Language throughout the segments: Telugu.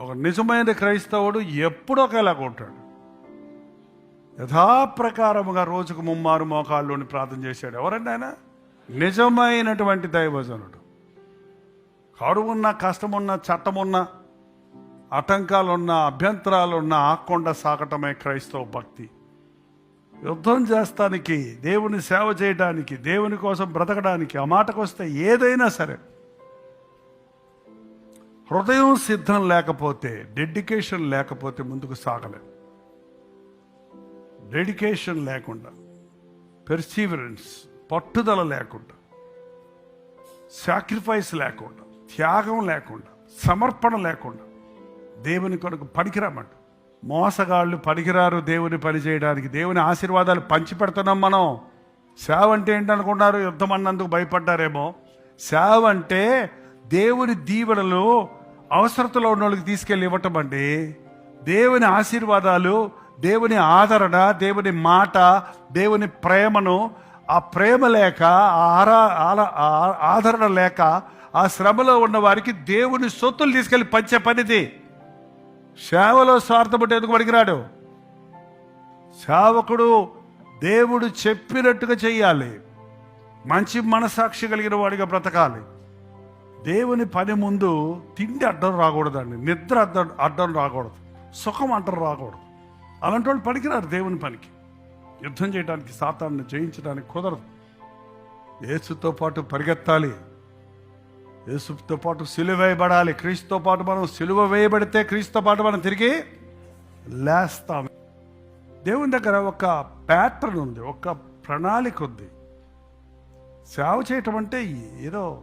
ఒక నిజమైన క్రైస్తవుడు ఎప్పుడో ఒకేలాగా ఉంటాడు యథాప్రకారముగా రోజుకు ముమ్మారు మోకాళ్ళు ప్రార్థన చేశాడు. ఎవరండి ఆయన? నిజమైనటువంటి దైవజనుడు. కరువున్న కష్టమున్న చట్టమున్న ఆటంకాలున్న అభ్యంతరాలున్న ఆకుండా సాగటమే క్రైస్తవ భక్తి. యుద్ధం చేస్తానికి దేవుని సేవ చేయడానికి దేవుని కోసం బ్రతకడానికి ఆ మాటకు వస్తే ఏదైనా సరే హృదయం సిద్ధం లేకపోతే డెడికేషన్ లేకపోతే ముందుకు సాగలేం. డెడికేషన్ లేకుండా పెర్సీవరెన్స్ పట్టుదల లేకుండా సాక్రిఫైస్ లేకుండా త్యాగం లేకుండా సమర్పణ లేకుండా దేవుని కొరకు పనికిరామంట. మోసగాళ్ళు పనికిరారు దేవుని పని చేయడానికి. దేవుని ఆశీర్వాదాలు పంచిపెడుతున్నాం మనం. సేవ అంటే ఏంటనుకున్నారు? యుద్ధం అన్నందుకు భయపడ్డారేమో. సేవ అంటే దేవుని దీవెనలు అవసరతలో ఉన్న వాళ్ళకి తీసుకెళ్ళి ఇవ్వటం అండి. దేవుని ఆశీర్వాదాలు దేవుని ఆదరణ దేవుని మాట దేవుని ప్రేమను ఆ ప్రేమ లేక ఆరా ఆల- ఆదరణ లేక ఆ శ్రమలో ఉన్న వారికి దేవుని సొత్తులు తీసుకెళ్ళి పంచే పనిది. సేవలో స్వార్థపడి ఎందుకు పనికిరాడు? సేవకుడు దేవుడు చెప్పినట్టుగా చెయ్యాలి. మంచి మనసాక్షి కలిగిన వాడిగా బ్రతకాలి. దేవుని పని ముందు తిండి అడ్డం రాకూడదండి. నిద్ర అడ్డం అడ్డం రాకూడదు. సుఖం అడ్డం రాకూడదు. అలాంటి వాళ్ళు పనికిరారు దేవుని పనికి. యుద్ధం చేయడానికి సాతాన్ని జయించడానికి కుదరదు. యేసుతో పాటు పరిగెత్తాలి. యేసుతో పాటు సిలువ వేయబడాలి. క్రీస్తుతో పాటు మనం సిలువ వేయబడితే క్రీస్తుతో పాటు మనం తిరిగి లేస్తాం. దేవుని దగ్గర ఒక ప్యాటర్న్ ఉంది ఒక ప్రణాళిక ఉంది. సేవ చేయటం అంటే ఏదో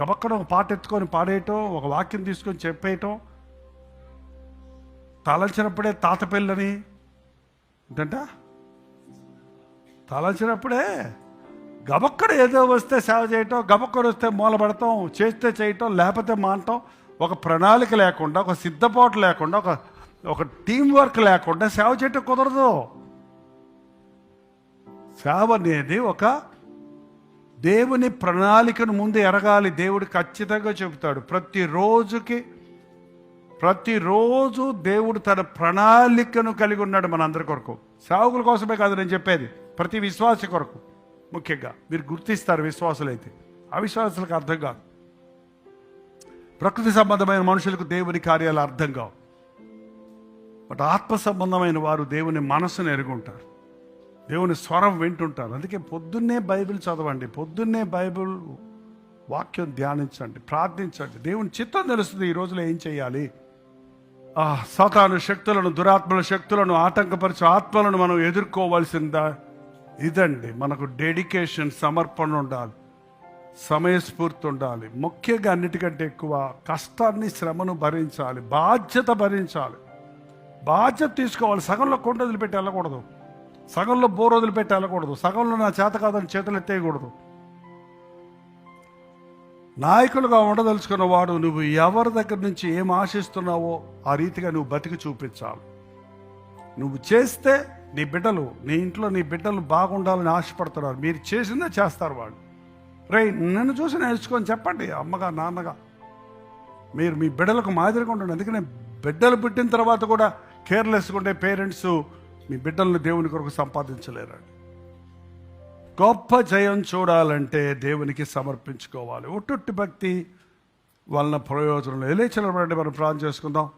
గబక్కడ ఒక పాట ఎత్తుకొని పాడేయటం ఒక వాక్యం తీసుకొని చెప్పేయటం. తలంచినప్పుడే తాత పెళ్ళని ఏంటంట? తలంచినప్పుడే గబక్కడ ఏదో వస్తే సేవ చేయటం గబక్కడ వస్తే మూలపడటం చేస్తే చేయటం లేకపోతే మానటం ఒక ప్రణాళిక లేకుండా ఒక సిద్ధపాటు లేకుండా ఒక ఒక టీం వర్క్ లేకుండా సేవ చేయటం కుదరదు. సేవ అనేది ఒక దేవుని ప్రణాళికను ముందు ఎరగాలి. దేవుడు ఖచ్చితంగా చెబుతాడు. ప్రతిరోజుకి ప్రతిరోజు దేవుడు తన ప్రణాళికను కలిగి ఉన్నాడు మనందరి కొరకు. సేవకుల కోసమే కాదు నేను చెప్పేది. ప్రతి విశ్వాస కొరకు. ముఖ్యంగా మీరు గుర్తిస్తారు విశ్వాసులైతే. అవిశ్వాసులకు అర్థం కాదు. ప్రకృతి సంబంధమైన మనుషులకు దేవుని కార్యాలు అర్థం కావు. బట్ ఆత్మ సంబంధమైన వారు దేవుని మనస్సును ఎరుగుంటారు. దేవుని స్వరం వింటుంటారు. అందుకే పొద్దున్నే బైబిల్ చదవండి. పొద్దున్నే బైబిల్ వాక్యం ధ్యానించండి. ప్రార్థించండి. దేవుని చిత్తం తెలుస్తుంది ఈ రోజులో ఏం చేయాలి? ఆ సతాను శక్తులను దురాత్మల శక్తులను ఆటంకపరిచే ఆత్మలను మనం ఎదుర్కోవాల్సిందా? ఇదండి. మనకు డెడికేషన్ సమర్పణ ఉండాలి. సమయస్ఫూర్తి ఉండాలి ముఖ్యంగా అన్నిటికంటే ఎక్కువ కష్టాన్ని శ్రమను భరించాలి. బాధ్యత భరించాలి. బాధ్యత తీసుకోవాలి. సగంలో కొండ వదిలిపెట్టి వెళ్ళకూడదు. సగంలో బోర్ వదిలిపెట్టి వెళ్ళకూడదు. సగంలో నా చేత కాదని చేతులు ఎత్తేయకూడదు. నాయకులుగా ఉండదలుచుకున్న వాడు నువ్వు ఎవరి దగ్గర నుంచి ఏం ఆశిస్తున్నావో ఆ రీతిగా నువ్వు బతికి చూపించాలి. నువ్వు చేస్తే నీ బిడ్డలు నీ ఇంట్లో నీ బిడ్డలు బాగుండాలని ఆశపడుతున్నారు. మీరు చేసిందే చేస్తారు వాళ్ళు. రే నన్ను చూసి నేర్చుకొని చెప్పండి అమ్మగా నాన్నగా మీరు మీ బిడ్డలకు మాదిరిగా ఉండండి. అందుకనే బిడ్డలు పుట్టిన తర్వాత కూడా కేర్లెస్గా ఉండే పేరెంట్స్ మీ బిడ్డలను దేవుని కొరకు సంపాదించలేరండి. గొప్ప జయం చూడాలంటే దేవునికి సమర్పించుకోవాలి. ఒట్టుట్టి భక్తి వలన ప్రయోజనం లేచలబడి మనం ప్రాణం చేసుకుందాం.